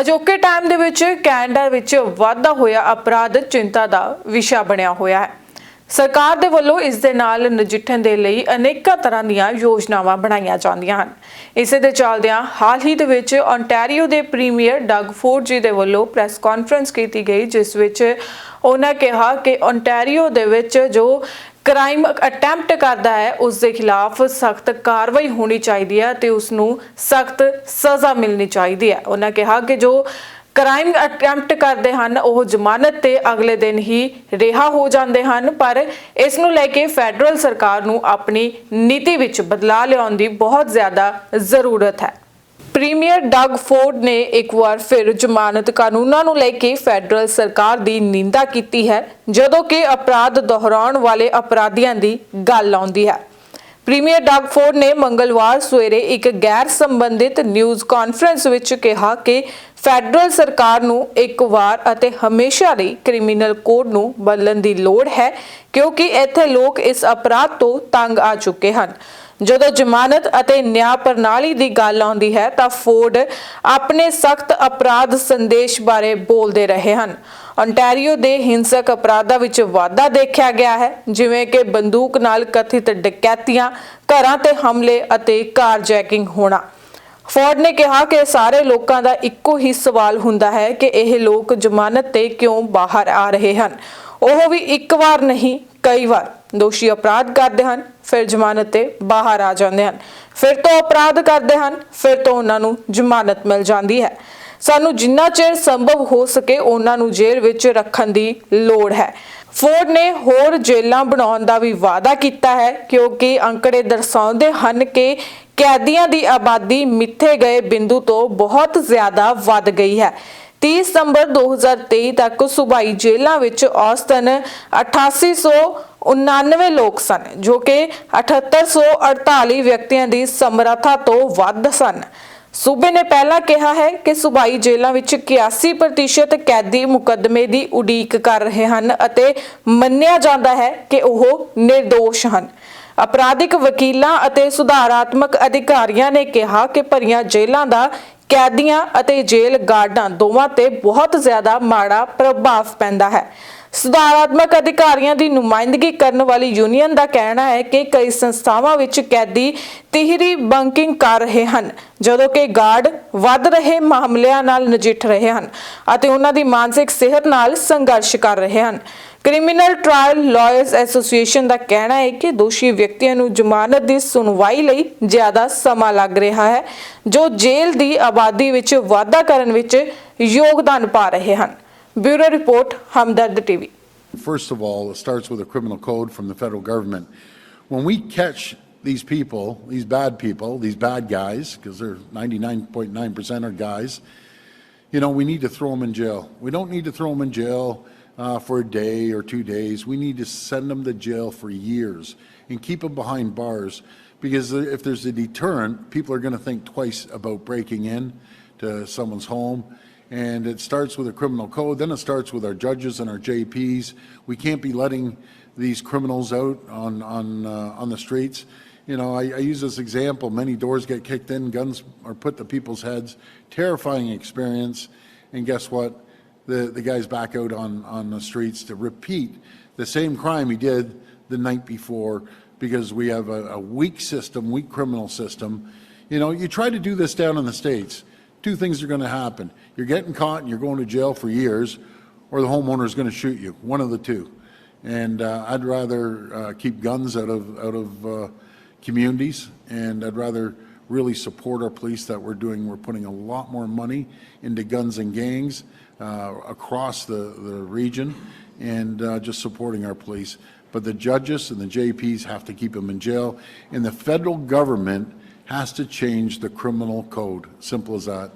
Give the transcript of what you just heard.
ਅਜੋਕੇ ਟਾਈਮ ਦੇ ਵਿੱਚ ਕੈਨੇਡਾ ਵਿੱਚ ਵਾਧਾ ਹੋਇਆ ਅਪਰਾਧ, ਚਿੰਤਾ ਦਾ ਵਿਸ਼ਾ ਬਣਿਆ ਹੋਇਆ ਹੈ। ਸਰਕਾਰ ਦੇ ਵੱਲੋਂ ਇਸ ਦੇ ਨਾਲ ਨਜਿੱਠਣ ਦੇ ਲਈ ਅਨੇਕਾਂ ਤਰ੍ਹਾਂ ਦੀਆਂ ਯੋਜਨਾਵਾਂ ਬਣਾਈਆਂ ਜਾਂਦੀਆਂ ਹਨ। ਇਸੇ ਦੇ ਚੱਲਦਿਆਂ ਹਾਲ ਹੀ ਦੇ ਵਿੱਚ ontario ਦੇ ਪ੍ਰੀਮੀਅਰ ਡਗ ਫੋਰਡ ਜੀ ਦੇ ਵੱਲੋਂ ਪ੍ਰੈਸ ਕਾਨਫਰੰਸ ਕੀਤੀ ਗਈ, ਜਿਸ ਵਿੱਚ ਉਹਨਾਂ ਕਿਹਾ ਕਿ ontario ਦੇ ਵਿੱਚ ਜੋ ਕ੍ਰਾਈਮ ਅਟੈਂਪਟ ਕਰਦਾ ਹੈ, ਉਸ ਦੇ ਖਿਲਾਫ ਸਖਤ ਕਾਰਵਾਈ ਹੋਣੀ ਚਾਹੀਦੀ ਹੈ ਤੇ ਉਸ ਨੂੰ ਸਖਤ ਸਜ਼ਾ ਮਿਲਣੀ ਚਾਹੀਦੀ ਹੈ। ਉਹਨਾਂ ਕਿਹਾ ਕਿ ਜੋ ਕ੍ਰਾਈਮ ਅਟੈਂਪਟ ਕਰਦੇ ਹਨ, ਉਹ ਜ਼ਮਾਨਤ ਤੇ ਅਗਲੇ ਦਿਨ ਹੀ ਰਿਹਾ ਹੋ ਜਾਂਦੇ ਹਨ, ਪਰ ਇਸ ਨੂੰ ਲੈ ਕੇ ਫੈਡਰਲ ਸਰਕਾਰ ਨੂੰ ਆਪਣੀ ਨੀਤੀ ਵਿੱਚ ਬਦਲਾਅ ਲਿਆਉਣ ਦੀ ਬਹੁਤ ਜ਼ਿਆਦਾ ਜ਼ਰੂਰਤ ਹੈ। ਪ੍ਰੀਮੀਅਰ ਡਗ ਫੋਰਡ ਨੇ ਇੱਕ ਵਾਰ ਫਿਰ ਜ਼ਮਾਨਤ ਕਾਨੂੰਨਾਂ ਨੂੰ ਲੈ ਕੇ ਫੈਡਰਲ ਸਰਕਾਰ ਦੀ ਨਿੰਦਾ ਕੀਤੀ ਹੈ, ਜਦੋਂ ਕਿ ਅਪਰਾਧ ਦੁਹਰਾਉਣ ਵਾਲੇ ਅਪਰਾਧੀਆਂ ਦੀ ਗੱਲ ਆਉਂਦੀ ਹੈ। ਪ੍ਰੀਮੀਅਰ ਡਗ ਫੋਰਡ ਨੇ ਮੰਗਲਵਾਰ ਸਵੇਰੇ ਇੱਕ ਗੈਰ ਸੰਬੰਧਿਤ ਨਿਊਜ਼ ਕਾਨਫਰੰਸ ਵਿੱਚ ਕਿਹਾ ਕਿ ਫੈਡਰਲ ਸਰਕਾਰ ਨੂੰ ਇੱਕ ਵਾਰ ਅਤੇ ਹਮੇਸ਼ਾ ਲਈ ਕ੍ਰਿਮੀਨਲ ਕੋਡ ਨੂੰ ਬਦਲਣ ਦੀ ਲੋੜ ਹੈ, ਕਿਉਂਕਿ ਇੱਥੇ ਲੋਕ ਇਸ ਅਪਰਾਧ ਤੋਂ ਤੰਗ ਆ ਚੁੱਕੇ ਹਨ। ਜਦੋਂ ਜ਼ਮਾਨਤ ਅਤੇ ਨਿਆਂ ਪ੍ਰਣਾਲੀ ਦੀ ਗੱਲ ਆਉਂਦੀ ਹੈ ਤਾਂ ਫੋਰਡ ਆਪਣੇ ਸਖਤ ਅਪਰਾਧ ਸੰਦੇਸ਼ ਬਾਰੇ ਬੋਲਦੇ ਰਹੇ ਹਨ। ontario ਦੇ ਹਿੰਸਕ ਅਪਰਾਧਾਂ ਵਿੱਚ ਵਾਧਾ ਦੇਖਿਆ ਗਿਆ ਹੈ, ਜਿਵੇਂ ਕਿ ਬੰਦੂਕ ਨਾਲ ਕਥਿਤ ਡਕੈਤੀਆਂ, ਘਰਾਂ ਤੇ ਹਮਲੇ ਅਤੇ ਕਾਰ ਜੈਕਿੰਗ ਹੋਣਾ। ਫੋਰਡ ਨੇ ਕਿਹਾ ਕਿ ਸਾਰੇ ਲੋਕਾਂ ਦਾ ਇੱਕੋ ਹੀ ਸਵਾਲ ਹੁੰਦਾ ਹੈ ਕਿ ਇਹ ਲੋਕ ਜ਼ਮਾਨਤ ਤੇ ਕਿਉਂ ਬਾਹਰ ਆ ਰਹੇ ਹਨ। ਉਹ ਵੀ ਇੱਕ ਵਾਰ ਨਹੀਂ, ਕਈ ਵਾਰ ਦੋਸ਼ੀ ਅਪਰਾਧ ਕਰਦੇ ਹਨ। ਫਿਰ ਜ਼ਮਾਨਤ ਤੇ ਬਾਹਰ ਆ ਜਾਂਦੇ ਹਨ। ਫਿਰ ਤੋਂ ਅਪਰਾਧ ਕਰਦੇ ਹਨ, ਫਿਰ ਤੋਂ ਉਹਨਾਂ ਨੂੰ ਜ਼ਮਾਨਤ ਮਿਲ ਜਾਂਦੀ ਹੈ। ਸਾਨੂੰ ਜਿੰਨਾ ਚਿਰ ਸੰਭਵ ਹੋ ਸਕੇ ਉਹਨਾਂ ਨੂੰ ਜੇਲ੍ਹ ਵਿੱਚ ਰੱਖਣ ਦੀ ਲੋੜ ਹੈ। ਫੋਰਡ ਨੇ ਹੋਰ ਜੇਲ੍ਹਾਂ ਬਣਾਉਣ ਦਾ ਵੀ ਵਾਅਦਾ ਕੀਤਾ ਹੈ, ਕਿਉਂਕਿ ਅੰਕੜੇ ਦਰਸਾਉਂਦੇ ਹਨ ਕਿ ਕੈਦੀਆਂ ਦੀ ਆਬਾਦੀ ਮਿੱਥੇ ਗਏ ਬਿੰਦੂ ਤੋਂ ਬਹੁਤ ਜ਼ਿਆਦਾ ਵੱਧ ਗਈ ਹੈ। 30 ਸਤੰਬਰ 2023 ਤੱਕ ਸੂਬਾਈ ਜੇਲ੍ਹਾਂ ਵਿੱਚ ਔਸਤਨ 8899 ਲੋਕ ਸਨ, ਜੋ ਕਿ 7848 ਵਿਅਕਤੀਆਂ ਦੀ ਸਮਰੱਥਾ ਤੋਂ ਵੱਧ ਸਨ। ਸੂਬੇ ਨੇ ਪਹਿਲਾਂ ਕਿਹਾ ਹੈ ਕਿ ਸੂਬਾਈ ਜੇਲ੍ਹਾਂ ਵਿੱਚ 81% ਕੈਦੀ ਮੁਕੱਦਮੇ ਦੀ ਉਡੀਕ ਕਰ ਰਹੇ ਹਨ ਅਤੇ ਮੰਨਿਆ ਜਾਂਦਾ ਹੈ ਕਿ ਉਹ નિર્ਦੋਸ਼ ਹਨ। ਅਪਰਾਧਿਕ ਵਕੀਲਾਂ ਅਤੇ ਸੁਧਾਰਾਤਮਕ ਅਧਿਕਾਰੀਆਂ ਨੇ ਕਿਹਾ ਕਿ ਭਰੀਆਂ ਜੇਲ੍ਹਾਂ ਦਾ ਕੈਦੀਆਂ ਅਤੇ ਜੇਲ੍ਹ ਗਾਰਡਾਂ ਦੋਵਾਂ ਤੇ ਬਹੁਤ ਜ਼ਿਆਦਾ ਮਾੜਾ ਪ੍ਰਭਾਵ ਪੈਂਦਾ ਹੈ। ਸੁਧਾਰਾਤਮਕ ਅਧਿਕਾਰੀਆਂ ਦੀ ਨੁਮਾਇੰਦਗੀ ਕਰਨ ਵਾਲੀ ਯੂਨੀਅਨ ਦਾ ਕਹਿਣਾ ਹੈ ਕਿ ਕਈ ਸੰਸਥਾਵਾਂ ਵਿੱਚ ਕੈਦੀ ਤਿਹਰੀ ਬੰਕਿੰਗ ਕਰ ਰਹੇ ਹਨ, ਜਦੋਂ ਕਿ ਗਾਰਡ ਵੱਧ ਰਹੇ ਮਾਮਲਿਆਂ ਨਾਲ ਨਜਿੱਠ ਰਹੇ ਹਨ ਅਤੇ ਉਹਨਾਂ ਦੀ ਮਾਨਸਿਕ ਸਿਹਤ ਨਾਲ ਸੰਘਰਸ਼ ਕਰ ਰਹੇ ਹਨ। ਕ੍ਰਿਮੀਨਲ ਟ੍ਰਾਇਲ ਲਾਇਰਸ ਐਸੋਸੀਏਸ਼ਨ ਦਾ ਕਹਿਣਾ ਹੈ ਕਿ ਦੋਸ਼ੀ ਵਿਅਕਤੀਆਂ ਨੂੰ ਜ਼ਮਾਨਤ ਦੀ ਸੁਣਵਾਈ ਲਈ ਜ਼ਿਆਦਾ ਸਮਾਂ ਲੱਗ ਰਿਹਾ ਹੈ, ਜੋ ਜੇਲ੍ਹ ਦੀ ਆਬਾਦੀ ਵਿੱਚ ਵਾਧਾ ਕਰਨ ਵਿੱਚ ਯੋਗਦਾਨ ਪਾ ਰਹੇ ਹਨ। Bureau Report, Hamdard TV. First of all, it starts with a criminal code from the federal government. When we catch these people, these bad people, these bad guys, because they're 99.9% are guys, you know, we need to throw them in jail. We don't need to throw them in jail uh, for a day or two days. We need to send them to jail for years and keep them behind bars because if there's a deterrent, people are going to think twice about breaking in to someone's home and it starts with a criminal code, then it starts with our judges and our JPs. We can't be letting these criminals out on, on, uh, on the streets. You know, I, I use this example, many doors get kicked in, guns are put to people's heads, terrifying experience. And guess what? The, the guy's back out on, on the streets to repeat the same crime he did the night before because we have a, a weak system, weak criminal system. You know, you try to do this down in the States, two things are going to happen. You're getting caught and you're going to jail for years, or the homeowner is going to shoot you, one of the two. And uh, I'd rather uh, keep guns out of, out of uh, communities, and I'd rather really support our police that we're doing. We're putting a lot more money into guns and gangs uh, across the, the region and uh, just supporting our police. But the judges and the JPs have to keep them in jail, and the federal government has to change the criminal code. Simple as that.